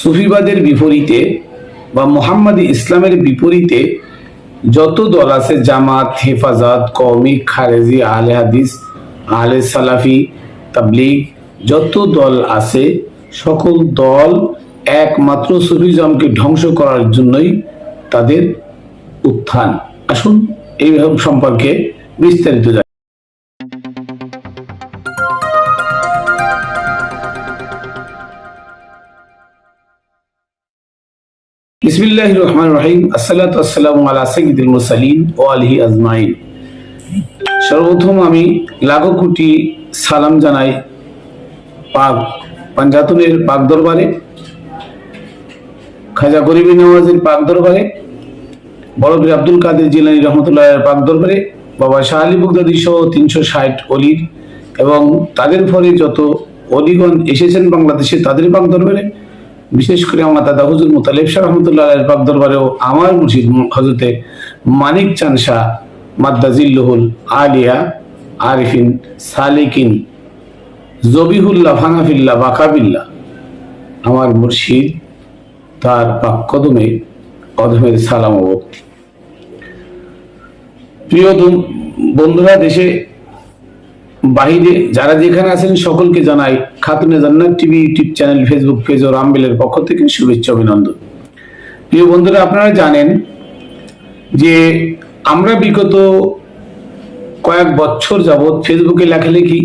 সুফিবাদের বিপরীতে বা মোহাম্মদী ইসলামের বিপরীতে যত দল আছে, জামাত, হেফাজত, কওমি, খারেজি আলে হাদিস আলে সালাফি, তাবলিগ, যত দল আছে, সকল দল একমাত্র সুফিজমকে ধ্বংস করার জন্যই তাদের উত্থান। আসুন এই সম্পর্কে বিস্তারিত বিসমিল্লাহ রহমান রহিম। আসসালাতু আসসালামু আলা সাইয়্যিদিল মুরসালিন ও আলিহি আজমাইন। সর্বপ্রথম আমি লাখো কোটি সালাম জানাই পাক পাঞ্জাতনের পাক দরবারে, খাজা গরিবী নওয়াজের পাক দরবারে, বড় পীর আব্দুল কাদের জিলানি রহমতুল্লাহ পাক দরবারে, বাবা শাহ আলী বুগদাদি সহ তিনশো ষাট অলির এবং তাদের ফলে যত অলিগণ এসেছেন বাংলাদেশে তাদের পাক দরবারে বিশেষ করে আমার দাদা হুজুর মুতালিব শাহ রহমতুল্লাহ পাক দরবারেও আমার মুর্শিদ হজরতে মানিক চান শাহ মাদ্দাজিল্লুহুল আলিয়া আরিফিন সালিকিন জবিহুল্লাহ ফানাফিল্লাহ বাকাবিল্লাহ। আমার মুর্শিদ তার পাক কদমের সালাম ও প্রিয় বন্ধুরা, দেশে বাহিরে যারা যেখানে আছেন সকলকে জানাই Khatune Jannat TV, YouTube channel, Facebook page ও রামবেলের পক্ষ থেকে শুভেচ্ছা অভিনন্দন। প্রিয় বন্ধুরা, আপনারা জানেন যে আমরা বিগত কয়েক বছর যাবৎ ফেসবুকে লেখালেখি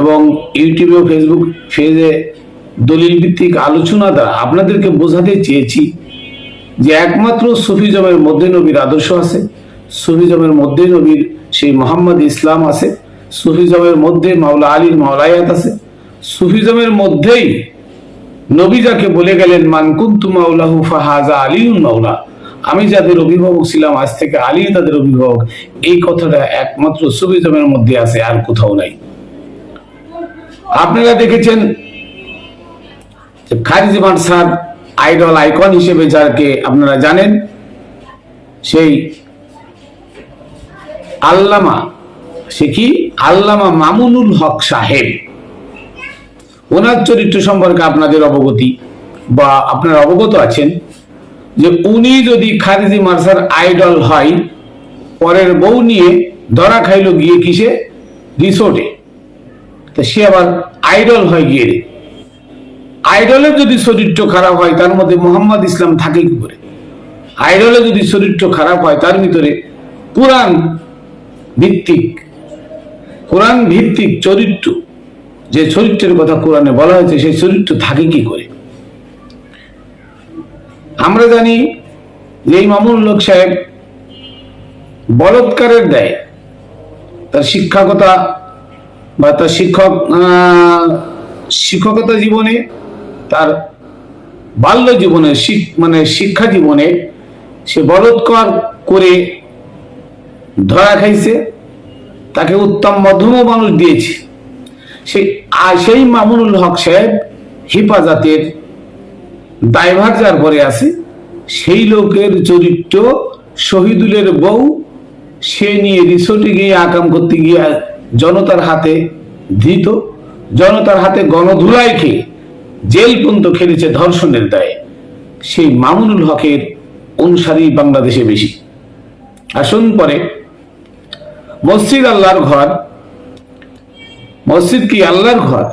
এবং ইউটিউবে ফেসবুক পেজে দলিল ভিত্তিক আলোচনা দ্বারা আপনাদেরকে বোঝাতে চেয়েছি যে একমাত্র সুফিজমের মধ্যে নবীর আদর্শ আছে সুফিজমের মধ্যে নবীর সেই মোহাম্মদ ইসলাম আছে। সুফিজমের মধ্যে মাওলা আলীর মাওলায়াত আছে। সুফিজমের মধ্যেই নবী যাকে বলে গেলেন মানকুন্তু মাওলাহু ফাহাজা আলীউন মাওলা। আমি যাদের অভিভাবক ছিলাম, আজ থেকে আলী তাদের অভিভাবক। এই কথাটা একমাত্র সুফিজমের মধ্যে আছে, আর কোথাও নাই। আপনারা দেখেছেন খারিজি মানসার আইডল আইকন হিসেবে যাকে আপনারা জানেন, সেই আল্লামা, সে কি? আল্লামা মামুনুল হক সাহেব। ওনার চরিত্র সম্পর্কে আপনাদের অবগতি বা আপনারা অবগত আছেন যে উনি যদি খারিজি মার্সার আইডল হয়, পরের বউ নিয়ে ধরা খাইলো গিয়ে কিসে? রিসোর্টে। তা সে আবার আইডল হয় গিয়ে আইডলের যদি চরিত্র খারাপ হয়, তার মধ্যে মোহাম্মদ ইসলাম থাকে কি করে? আইডলের যদি চরিত্র খারাপ হয়, তার ভিতরে কোরআন ভিত্তিক কোরআন ভিত্তিক চরিত্র, যে চরিত্রের কথা কোরআনে বলা হয়েছে, সেই চরিত্র থাকে কি করে? আমরা জানি যে মামুন লোক সাহেব বলৎকারের দেয় তার শিক্ষকতা বা তার শিক্ষক শিক্ষকতা জীবনে, তার বাল্য জীবনে মানে শিক্ষা জীবনে সে বলৎকার করে ধরা খাইছে। তাকে উত্তম মধ্যমও মানুষ দিয়েছি। সেই সেই মামুনুল হক সাহেব হেফাজতের দায়ভার যার পরে আছে, সেই লোকের চরিত্র শহীদুলের বউ, সে নিয়ে রিসোর্টে গিয়ে আকাম করতে গিয়ে জনতার হাতে ধৃত, জনতার হাতে গণধুলাই খেয়ে জেল পর্যন্ত খেলেছে ধর্ষণের দায়ে। সেই মামুনুল হকের অনুসারী বাংলাদেশে বেশি। আসুন পরে মসজিদ আল্লাহর ঘর। মসজিদ কি আল্লাহর ঘর?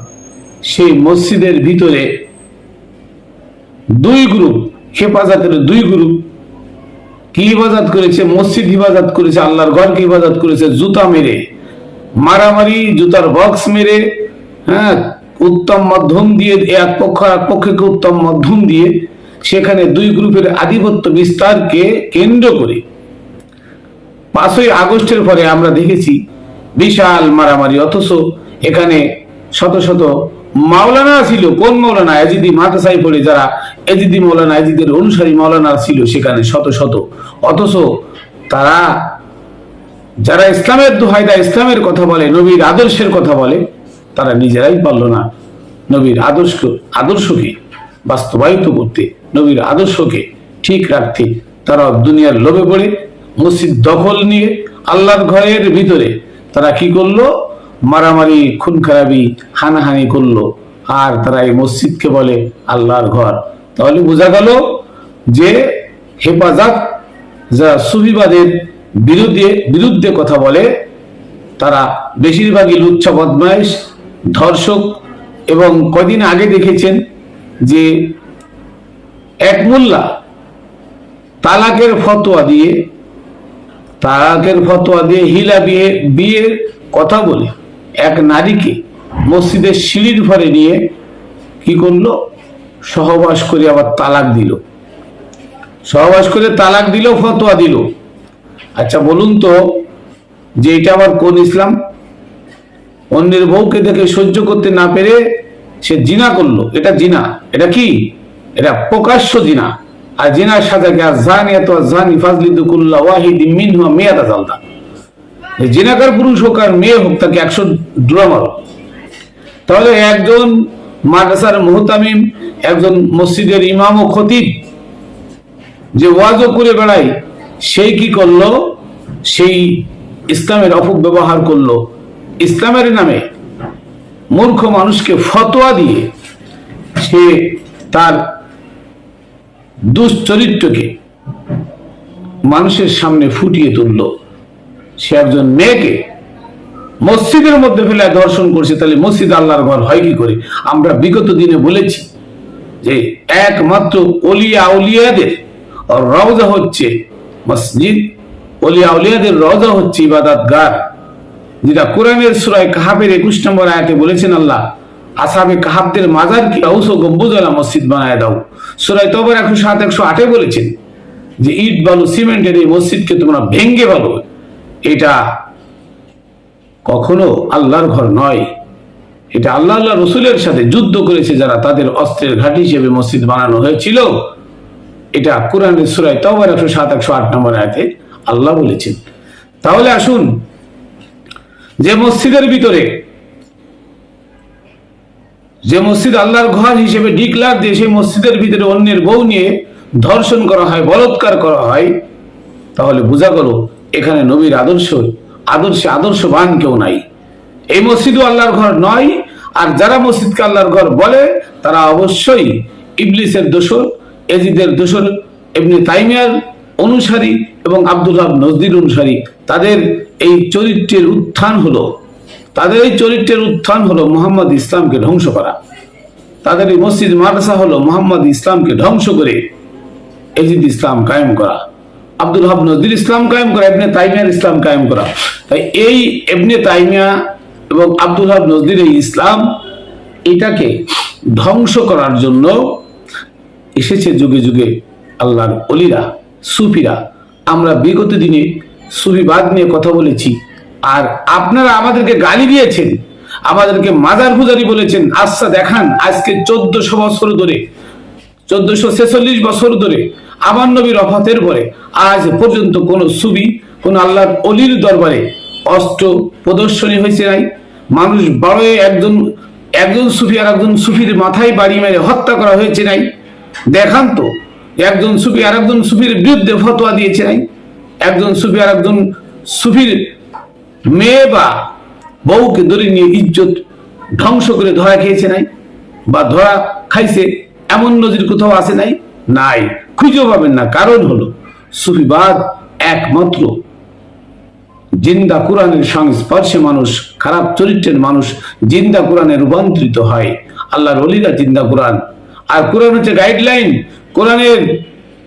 সেই মসজিদের ভিতরে দুই গ্রুপ, হেফাজতের দুই গ্রুপ। কি হিফাজত করেছে? মসজিদ হিফাজত করেছে, আল্লাহর ঘরকে হিফাজত করেছে, জুতা মেরে। মারামারি, জুতার বক্স মেরে হ্যাঁ উত্তম মাধ্যম দিয়ে এক পক্ষ এক পক্ষকে উত্তম মাধ্যম দিয়ে, সেখানে দুই গ্রুপের আধিপত্য বিস্তারকে কেন্দ্র করে পাঁচই আগস্টের পরে আমরা দেখেছি বিশাল মারামারি, অথচ এখানে শত শত মাওলানা ছিল। কোন মৌলানা এজিদি মাদ্রাসায় পড়ে যারা এজিদি মৌলানা এজিদের অনুসারী মাওলানা ছিল সেখানে শত শত। অথচ তারা, যারা ইসলামের দোহাই দেয় ইসলামের কথা বলে, নবীর আদর্শের কথা বলে, তারা নিজেরাই পারল না নবীর আদর্শ, আদর্শকে বাস্তবায়িত করতে। নবীর আদর্শকে ঠিক রাখতে তারা দুনিয়ার লোভে পড়ে। মসজিদ দখল নিয়ে আল্লাহর ঘরের ভিতরে তারা কি করল? মারামারি খুন খারাপি হানাহানি করল। আর তারা এই মসজিদকে বলে আল্লাহর ঘর। তাহলে বোঝা গেল যে হেফাজত যারা সুফিবাদের বিরুদ্ধে বিরুদ্ধে কথা বলে, তারা বেশিরভাগই লুচ্ছা বদমাইশ, ধর্ষক এবং কদিন আগে দেখেছেন যে এক মোল্লা তালাকের ফতোয়া দিয়ে তালাকের ফতোয়া দিয়ে হিলা বিয়ে বিয়ের কথা বলে। এক নারীকে মসজিদের সিঁড়ির ঘরে নিয়ে কি করল? সহবাস করে আবার তালাক দিল। সহবাস করে তালাক দিল, ফতোয়া দিল। আচ্ছা বলুন তো, যে এটা আবার কোন ইসলাম? অন্যের বউকে দেখে সহ্য করতে না পেরে সে জিনা করল। এটা জিনা। এটা কি? এটা প্রকাশ্য জিনা। আর জিনার সাথে এত জানি ফাজলিদু কুল্লা ওয়াহিদি মিনহুয়া মেয়াদা জালদা? জিনাকার পুরুষ হোক আর মেয়ে হোক তাকে একশো ড্রা মারো। তাহলে একজন মাদ্রাসার মুহতামিম, একজন মসজিদের ইমাম ও খতিব, যে ওয়াজও করে বেড়ায়, সেই কি করল? সেই ইসলামের অপব্যবহার করল। ইসলামের নামে মূর্খ মানুষকে ফতোয়া দিয়ে সে তার দুশ্চরিত্রকে মানুষের সামনে ফুটিয়ে তুলল। সে একজন মেয়েকে মসজিদের মধ্যে ফেলে দর্শন করছে, তাহলে মসজিদ আল্লাহর ঘর হয় কি করে? আমরা বিগত দিনে বলেছি যে একমাত্র অলিয়া উলিয়াদের রওজা হচ্ছে মসজিদ। অলিয়া উলিয়াদের রওজা হচ্ছে ইবাদাত গার যেটা কোরআনের সুরায় কাহাবের একুশ নম্বর আয়াতে বলেছেন আল্লাহ আসাবে কাহাবদের মাজার কি? আউস ও গম্বুজলা মসজিদ বানায় দাও। সুরায় তবর একশো সাত, একশো আটে বলেছেন যে, ইট, বালু সিমেন্টের এই মসজিদকে তোমরা ভেঙ্গে বলো এটা কখনো আল্লাহর ঘর নয়। এটা আল্লাহ আল্লাহ রসুলের সাথে যুদ্ধ করেছে যারা তাদের অস্ত্রের ঘাঁটি হিসেবে মসজিদ বানানো হয়েছিল। এটা কোরআনের সুরায় তবর একশো সাত, একশো আট নম্বর আয়াতে আল্লাহ বলেছেন। তাহলে আসুন, যে মসজিদের ভিতরে যে মসজিদ আল্লাহর ঘর হিসেবে ডিক্লার দিয়ে সেই মসজিদের ভিতরে অন্যের বউ নিয়ে ধর্ষণ করা হয়, বলৎকার করা হয়, তাহলে বোঝা গেল এখানে নবীর আদর্শ, আদর্শে আদর্শবান কেউ নাই। এই মসজিদও আল্লাহর ঘর নয়, আর যারা মসজিদকে আল্লাহর ঘর বলে, তারা অবশ্যই ইবলিসের দোষর, এজিদের দোষর এমনি তাইমিয়ার অনুসারী এবং আব্দুল নজদির অনুসারী। তাদের এই চরিত্রের উত্থান হলো তাদের এই চরিত্রের উত্থান হলো মোহাম্মদ ইসলামকে ধ্বংস করা। তাদের এই মসজিদ মাদ্রাসা হলো মোহাম্মদ ইসলামকে ধ্বংস করে এজিদ ইসলাম কায়েম করা। আব্দুল হাব নজদির ইসলাম কায়েম করা এবনে তাইমিয়ার ইসলাম কায়েম করা। তাই এই এবনে তাইমিয়া এবং আব্দুল হাব নজদির এই ইসলাম এটাকে ধ্বংস করার জন্য এসেছে যুগে যুগে আল্লাহর অলিরা, সুফিরা। আমরা বিগত দিনে সুফিবাদ নিয়ে কথা বলেছি। আর আপনারা আমাদেরকে গালি দিয়েছেন। আমাদেরকে মাজার পূজারি বলেছেন আচ্ছা দেখান আজকে চোদ্দশো বছর ধরে, চোদ্দশো ছেচল্লিশ বছর ধরে আমার নবীর অফাতের পরে আজ পর্যন্ত কোন সুবি, কোন আল্লাহর অলির দরবারে অস্ত্র প্রদর্শনী হয়েছে নাই। মানুষ বড় একজন একজন সুফি আর একজন সুফির মাথায় বাড়ি মেরে হত্যা করা হয়েছে নাই। দেখান তো, একজন সুফি আর একজন সুফির বিরুদ্ধে ফতোয়া দিয়েছে নাই। একজন সুফি আর একজন সুফির মেয়ে বা বউকে ধরে নিয়ে ইজ্জত ধ্বংস করে ধরা খেয়েছে নাই? বা ধরা খাইছে এমন নজির কোথাও আছে নাই? নাই। খুঁজেও পাবেন না। কারণ হলো, সুফিবাদ একমাত্র জিন্দা কোরআনের সংস্পর্শে মানুষ, খারাপ চরিত্রের মানুষ জিন্দা কোরআনে রূপান্তরিত হয়। আল্লাহর অলিরা জিন্দা কোরআন। আর কোরআন হচ্ছে গাইডলাইন কোরআনের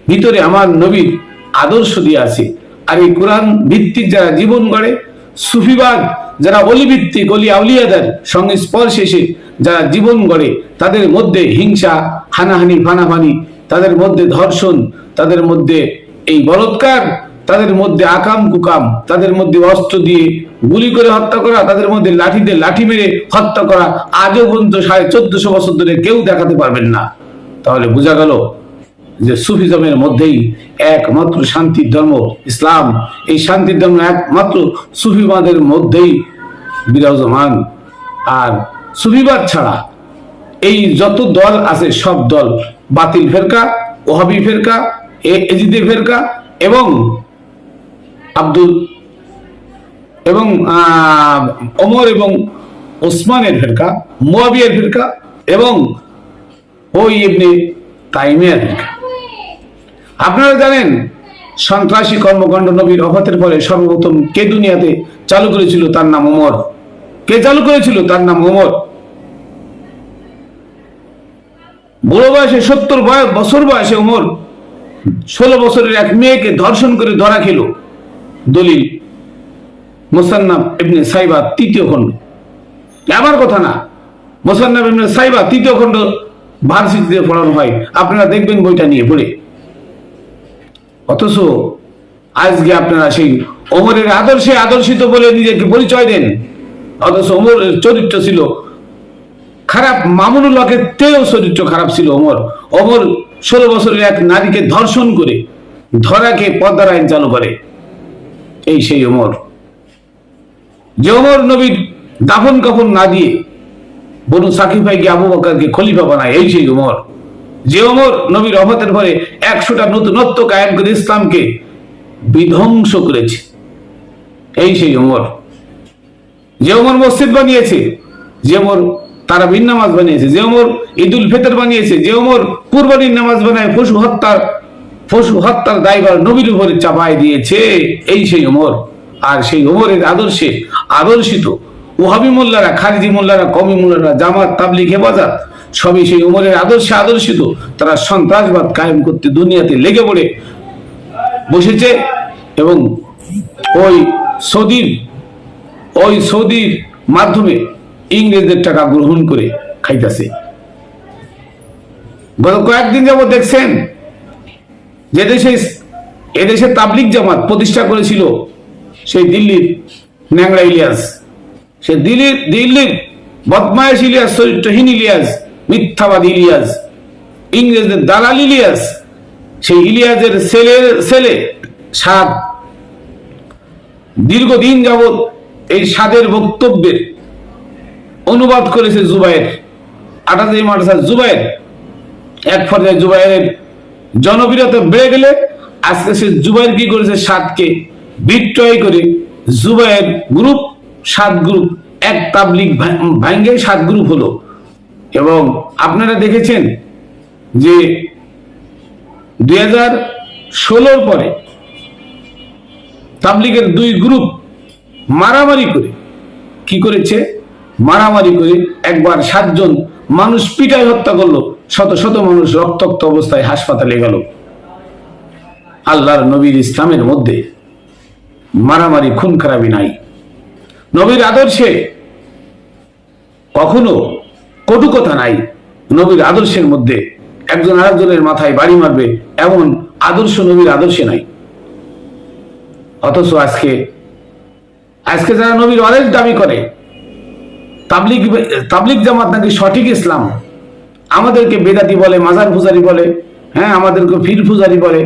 ভিতরে আমার নবীর আদর্শ দিয়ে আছে। আর এই কোরআন ভিত্তিক যারা জীবন গড়ে সুফিবাদ যারা অলি ভিত্তিক অলি আউলিয়াদের সংস্পর্শে এসে যারা জীবন গড়ে, তাদের মধ্যে হিংসা, হানাহানি ফানাফানি তাদের মধ্যে ধর্ষণ, তাদের মধ্যে এই বলৎকার, তাদের মধ্যে আকাম কুকাম, তাদের মধ্যে অস্ত্র দিয়ে গুলি করে হত্যা করা, তাদের মধ্যে লাঠি দিয়ে লাঠি মেরে হত্যা করা, আজও পর্যন্ত সাড়ে চোদ্দশো বছর ধরে কেউ দেখাতে পারবেন না। তাহলে বোঝা গেল যে সুফিজমের মধ্যেই একমাত্র শান্তির ধর্ম, ইসলাম। এই শান্তির ধর্ম একমাত্র সুফিবাদের মধ্যেই বিরাজমান। আর সুফিবাদ ছাড়া এই যত দল আছে, সব দল বাতিল ফেরকা, ওহাবি ফেরকা এজিদে ফেরকা এবং আব্দুল এবং ওমর এবং ওসমানের ফেরকা, মোয়াবিয়ার ফেরকা এবং ওই এমনি তাইমে আমেরিকা আপনারা জানেন, সন্ত্রাসী কর্মকাণ্ড নবীর অফাতের পরে সর্বপ্রথম কে দুনিয়াতে চালু করেছিল তার নাম ওমর? কে চালু করেছিল তার নাম ওমর? বুড়ো বয়সে সত্তর বয়স, বছর বয়সে ওমর ষোলো বছরের এক মেয়েকে ধর্ষণ করে ধরা খেল। দলিল, মোসান্নাব ইবনে সাইবা তৃতীয় খণ্ড। আমার কথা না, মোসান্নাব ইবনে সাইবা তৃতীয় খণ্ড ভার্সিটিতে পড়ানো হয়। আপনারা দেখবেন বইটা নিয়ে পড়ে। অথচ আজকে আপনারা সেই ওমরের আদর্শে আদর্শিত বলে নিজেকে পরিচয় দেন। অথচ ওমরের চরিত্র ছিল খারাপ, মামুনুল হকের তেও চরিত্র খারাপ ছিল ওমর। ওমর ষোলো বছরের এক নারীকে ধর্ষণ করে ধরাকে পদ্মার আইন চালু করে। এই সেই অমর যে অমর নবীর দাফন কাফন না দিয়ে বনু সাকিব ভাইকে আবু বকারকে খলিফা বানায়, এই সেই অমর যে অমর নবীর অফাতের পরে একশোটা নতুনত্ব কায়েম করে ইসলামকে বিধ্বংস করেছে। এই সেই ওমর যে ওমর মসজিদ বানিয়েছে, যে ওমর তারা নামাজ বানিয়েছে, যে ওমর ঈদুল ফিতর বানিয়েছে, যে ওমর কুরবানির নামাজ বানায় পশু হত্যার পশু হত্যার দায়ভার নবীর উপরে চাপায় দিয়েছে। এই সেই ওমর আর সেই ওমরের আদর্শে আদর্শিত ওহাবি মোল্লারা, খারিজি মোল্লারা কমি মোল্লারা, জামাত, তাবলিগ, হেফাজত সবই সেই উমরের আদর্শে আদর্শিত। তারা সন্ত্রাসবাদ কায়েম করতে দুনিয়াতে লেগে পড়ে বসেছে এবং ওই সৌদির ওই সৌদির মাধ্যমে ইংরেজদের টাকা গ্রহণ করে খাইতেছে। গত কয়েকদিন যাব দেখছেন যে দেশে এদেশে তাবলিক জামাত প্রতিষ্ঠা করেছিল সেই দিল্লির ন্যাংরা ইলিয়াস। সে দিল্লির দিল্লির বদমায়েশ ইলিয়াস, চরিত্রহীন ইলিয়াস মিথ্যাবাদ ইলিয়াস, ইংরেজদের দালাল ইলিয়াস, সেই ইলিয়াসের ছেলে সাদ। দীর্ঘদিন যাবৎ এই সাদের বক্তব্যের অনুবাদ করেছে জুবাইর আটাশি মাদ্রাসা জুবাইর এক পর্যায়ে জুবাইরের জনপ্রিয়তা বেড়ে গেলে আজকে সে জুবাইর কি করেছে? সাতকে বিক্রয় করে জুবাইর গ্রুপ সাত গ্রুপ এক তাবলিক ভাঙ্গে সাত গ্রুপ হলো। এবং আপনারা দেখেছেন যে দুই হাজার ষোলোর পরে তাবলিগের দুই গ্রুপ মারামারি করে, কি করেছে? মারামারি করে একবার সাতজন মানুষ পিটায় হত্যা করল, শত শত মানুষ রক্তাক্ত অবস্থায় হাসপাতালে গেল। আল্লাহর নবীর ইসলামের মধ্যে মারামারি খুন খারাপি নাই। নবীর আদর্শে কখনো কটু কথা নাই। নবীর আদর্শের মধ্যে একজন আরেকজনের মাথায় বাড়ি মারবে এমন আদর্শ নবীর আদর্শে নাই। অথচ আজকে আজকে যারা নবীর অনেক দাবি করে তাবলিক তাবলিক জামাত নাকি সঠিক ইসলাম? আমাদেরকে বেদাতি বলে, মাজার পূজারি বলে হ্যাঁ আমাদেরকে ফির পূজারি বলে,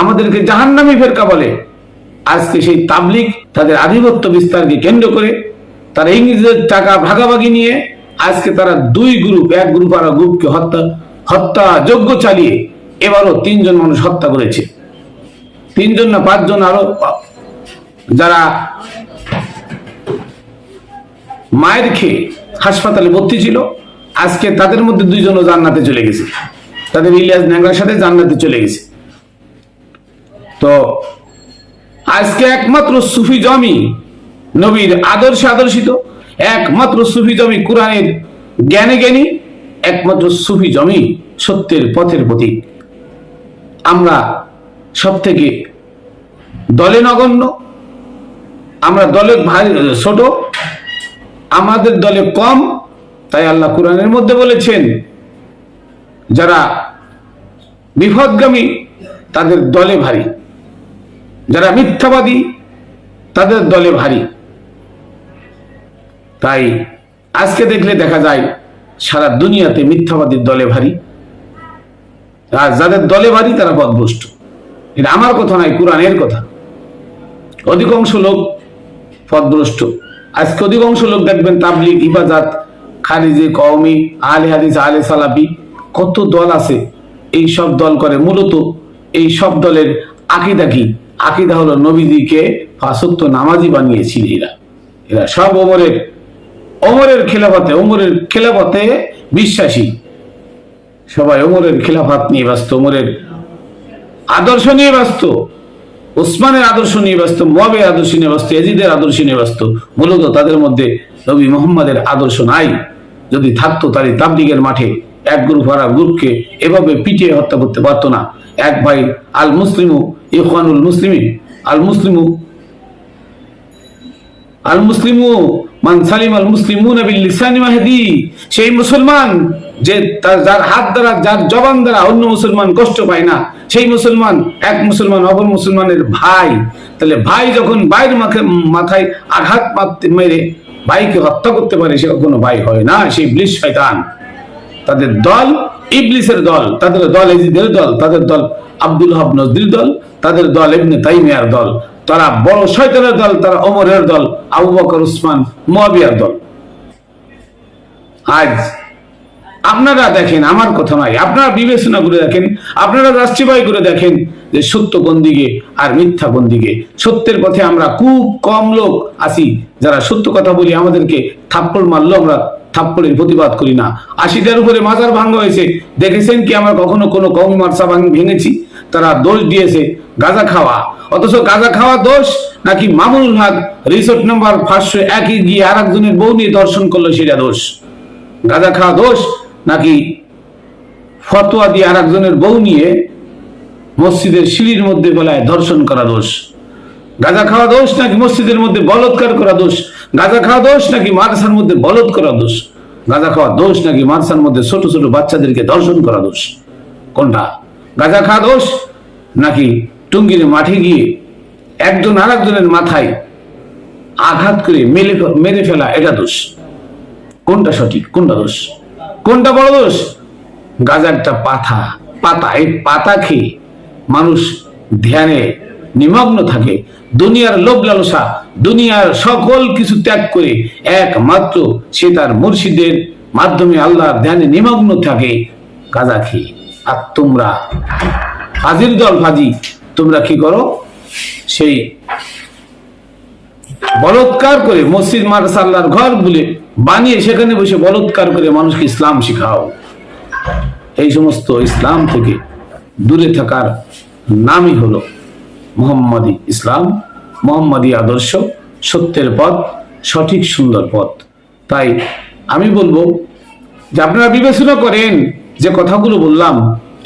আমাদেরকে জাহান্নামী ফেরকা বলে, আজকে সেই তাবলিক তাদের আধিপত্য বিস্তারকে কেন্দ্র করে, তারা ইংরেজদের টাকা ভাগাভাগি নিয়ে আজকে তারা দুই গ্রুপ এক গ্রুপ আর গ্রুপকে হত্যা হত্যা যোগ্য চালিয়ে এবারও তিনজন মানুষ হত্যা করেছে। তিনজন না পাঁচজন আরও, যারা মায়ের খেয়ে হাসপাতালে ভর্তি ছিল, আজকে তাদের মধ্যে দুইজনও জান্নাতে চলে গেছে। তাদের ইলিয়াস ন্যাংরার সাথে জান্নাতে চলে গেছে। তো আজকে একমাত্র সুফি জমি নবীর আদর্শে আদর্শিত একমাত্র সুফি জমি কোরআনের জ্ঞানে জ্ঞানী, একমাত্র সুফি জমি সত্যের পথের প্রতীক। আমরা সব থেকে দলে নগণ্য, আমরা দলে ভারী, ছোট, আমাদের দলে কম, তাই আল্লাহ কোরআনের মধ্যে বলেছেন, যারা বিপদগামী, তাদের দলে ভারী। যারা মিথ্যাবাদী, তাদের দলে ভারী। তাই আজকে দেখলে দেখা যায় সারা দুনিয়াতে মিথ্যাবাদীর দলে ভারী। আর যাদের দলে ভারী, তারা পদভ্রষ্ট এটা আমার কথা নয়, কোরআনের কথা। অধিকাংশ লোক পদভ্রষ্ট। আজকে অধিকাংশ লোক দেখবেন তাবলিগ, ইবাজাত, খারিজি কওমি, আলে হাদিস, আলে সালাফি, কত দল আছে, এই সব দল করে। মূলত এই সব দলের আকিদা কি? আকিদা হলো নবীজিকে ফাঁসত্ব নামাজি বানিয়েছিল এরা। এরা সব ওমরের ওমরের খেলাফতে ওমরের খেলাফতে বিশ্বাসী। সবাই ওমরের খেলাফাত নিয়ে ব্যস্ত, ওমরের আদর্শ নিয়ে ব্যস্ত ওসমানের আদর্শ নিয়ে ব্যস্ত মবের আদর্শ নিয়ে ব্যস্ত এজিদের আদর্শ নিয়ে ব্যস্ত। মূলত তাদের মধ্যে নবী মোহাম্মদের আদর্শ নাই। যদি থাকতো তাহলে তাবলিগের মাঠে এক গ্রুপ আর গ্রুপকে এভাবে পিটিয়ে হত্যা করতে পারতো না। এক ভাই আল মুসলিমু ইখানুল মুসলিমি আল মুসলিমু আল মুসলিমু মান সালিম আল মুসলিমুন বিল লিসানি মাহদি। সেই মুসলমান যে যার হাত দ্বারা, যার জবান দ্বারা অন্য মুসলমান কষ্ট পায় না, সেই মুসলমান এক মুসলমান অপর মুসলমানের ভাই। তাহলে ভাই যখন ভাইয়ের মাথায় আঘাত মেরে ভাইকে হত্যা করতে পারে, সে কোনো ভাই হয় না, সেই ব্লিশ শয়তান। তাদের দল ইবলিসের দল, তাদের দল এজিদের দল, তাদের দল আব্দুল হাব নজদির দল, তাদের দল ইবনে তাইমিয়ার দল। তারা বড় শয়তানের দল, তারা ওমরের দল, আবু বকর, উসমান, মুয়াবিয়ার দল। আজ আপনারা দেখেন, আমার কথা নয়, আপনারা বিবেচনা করে দেখেন, আপনারা রাষ্ট্রীয় করে দেখেন যে সত্য কোন দিকে আর মিথ্যা কোন দিকে। সত্যের পথে আমরা খুব কম লোক আছি যারা সত্য কথা বলি, আমাদেরকে থাপ্পড় মারলো আমরা থাপ্পড়ের প্রতিবাদ করি না। আশিটার উপরে মাজার ভাঙ্গা হয়েছে। দেখেছেন কি আমরা কখনো কোনো কম মার্সা ভাঙ- ভেঙেছি? তারা দোষ দিয়েছে গাঁজা খাওয়া। অথচ গাঁজা খাওয়া দোষ নাকি মামুল হক রিসোর্ট নাম্বার পাঁচশো একই গিয়ে আর একজনের বউ নিয়ে দর্শন করল সেটা দোষ। গাঁজা খাওয়া দোষ নাকি ফতোয়া দিয়ে আর একজনের বউ নিয়ে মসজিদের সিঁড়ির মধ্যে বেলায় ধর্ষণ করা দোষ। গাঁজা খাওয়া দোষ নাকি মসজিদের মধ্যে বলৎকার করা দোষ? গাঁজা খাওয়া দোষ নাকি মাদ্রাসার মধ্যে বলৎ করা দোষ? গাঁজা খাওয়া দোষ নাকি মাদ্রাসার মধ্যে ছোট ছোট বাচ্চাদেরকে ধর্ষণ করা দোষ? কোনটা? গাঁজা খাওয়া দোষ? নাকি টুঙ্গির মাঠে গিয়ে একজন আর একজনের মাথায় আঘাত করে মেলে মেরে ফেলা, এটা দোষ? কোনটা সঠিক, কোনটা দোষ? কোনটা বড় দোষ? গাজারটা পাতা পাতা, এই পাতা খেয়ে মানুষ ধ্যানে নিমগ্ন থাকে। দুনিয়ার লোভ লালসা, দুনিয়ার সকল কিছু ত্যাগ করে একমাত্র সে তার মুর্শিদের মাধ্যমে আল্লাহর ধ্যানে নিমগ্ন থাকে, গাজা খেয়ে। আর তোমরা হাজির দল ফাজি তোমরা কি করো? সেই বলৎকার করে মসজিদ মাদ্রাসা আল্লাহর ঘর বলে বানিয়ে সেখানে বসে বলৎকার করে মানুষকে ইসলাম শিখাও। এই সমস্ত ইসলাম থেকে দূরে থাকার নামই হলো মোহাম্মদী ইসলাম, মোহাম্মদী আদর্শ, সত্যের পথ, সঠিক সুন্দর পথ। তাই আমি বলব যে আপনারা বিবেচনা করেন যে কথাগুলো বললাম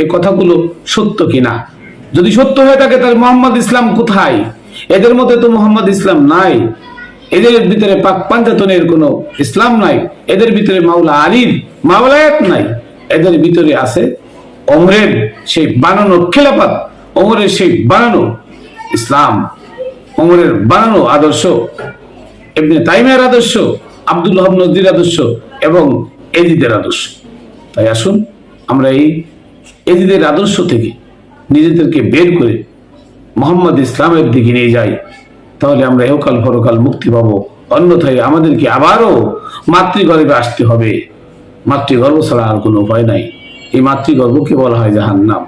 এই কথাগুলো সত্য কিনা? যদি সত্য হয়ে থাকে তাহলে মোহাম্মদ ইসলাম কোথায়? এদের মধ্যে তো মোহাম্মদ ইসলাম নাই। এদের ভিতরে পাক পাঞ্জাতনের কোনো ইসলাম নাই। এদের ভিতরে মাওলা আলীর মাওলায়াত নাই। এদের ভিতরে আছে অমরের সেই বানানো খেলাপাত অমরের সেই বানানো ইসলাম অমরের বানানো আদর্শ এমনি তাইমের আদর্শ আব্দুল হাব নদীর আদর্শ এবং এজিদের আদর্শ। তাই আসুন আমরা এই এজিদের আদর্শ থেকে নিজেদেরকে বের করে মোহাম্মদ ইসলামের দিকে নিয়ে যাই, তাহলে আমরা এহকাল পরকাল মুক্তি পাব। অন্যথায় আমাদেরকে আবারও মাতৃগর্ভে আসতে হবে। মাতৃগর্ভ ছাড়া আর কোনো উপায় নাই। এই মাতৃগর্ভকে বলা হয় জাহান্নাম।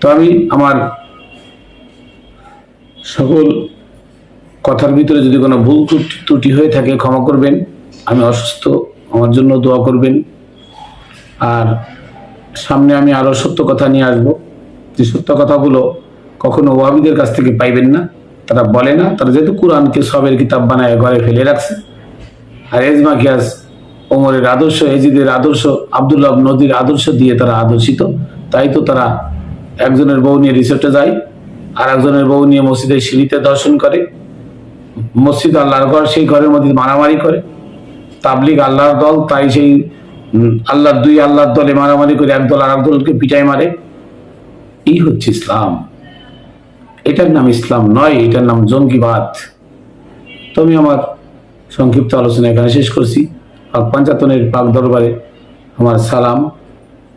তো আমি আমার সকল কথার ভিতরে যদি কোনো ভুল ত্রুটি হয়ে থাকে, ক্ষমা করবেন। আমি অসুস্থ, আমার জন্য দোয়া করবেন। আর সামনে আমি আরও সত্য কথা নিয়ে আসব। যে সত্য কথাগুলো কখনো ওয়াবিদের কাছ থেকে পাইবেন না। তারা বলে না, তারা যেহেতু কোরআনকে সবের কিতাব বানায় ঘরে ফেলে রাখছে। আর এজমা গিয়াস ওমরের আদর্শ, এজিদের আদর্শ, আবদুল্লাহ নদীর আদর্শ দিয়ে তারা আদর্শিত। তাই তো তারা একজনের বউ নিয়ে রিসোর্টে যায় আর একজনের বউ নিয়ে মসজিদের সিঁড়িতে দর্শন করে। মসজিদ আল্লাহর ঘর, সেই ঘরের মধ্যে মারামারি করে। তাবলিগ আল্লাহর দল, তাই সেই আল্লাহর দুই আল্লাহর দলে মারামারি করে এক দল আর এক দলকে পিটাই মারে। এই হচ্ছে ইসলাম। এটার নাম ইসলাম নয়, এটার নাম জঙ্গিবাদ। তো আমি আমার সংক্ষিপ্ত আলোচনা এখানে শেষ করছি। পাক পাঞ্চাতনের পাক দরবারে আমার সালাম।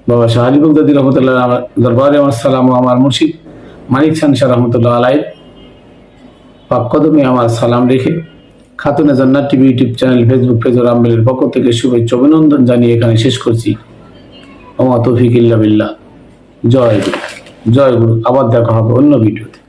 বাবা শাহ আলী বগদাদি রহমতুল্লাহ আমার দরবারে আমার সালাম ও আমার মুর্শিদ মানিক শাহ রহমতুল্লাহ আলাই পাক কদমে আমার সালাম রেখে Khatune Jannat TV YouTube channel, Facebook page ও রামবেলের পক্ষ থেকে শুভেচ্ছা অভিনন্দন জানিয়ে এখানে শেষ করছি। ওমা তৌফিক ইল্লা বিল্লাহ। জয় গুরু। জয় গুরু। আবার দেখা হবে অন্য ভিডিওতে।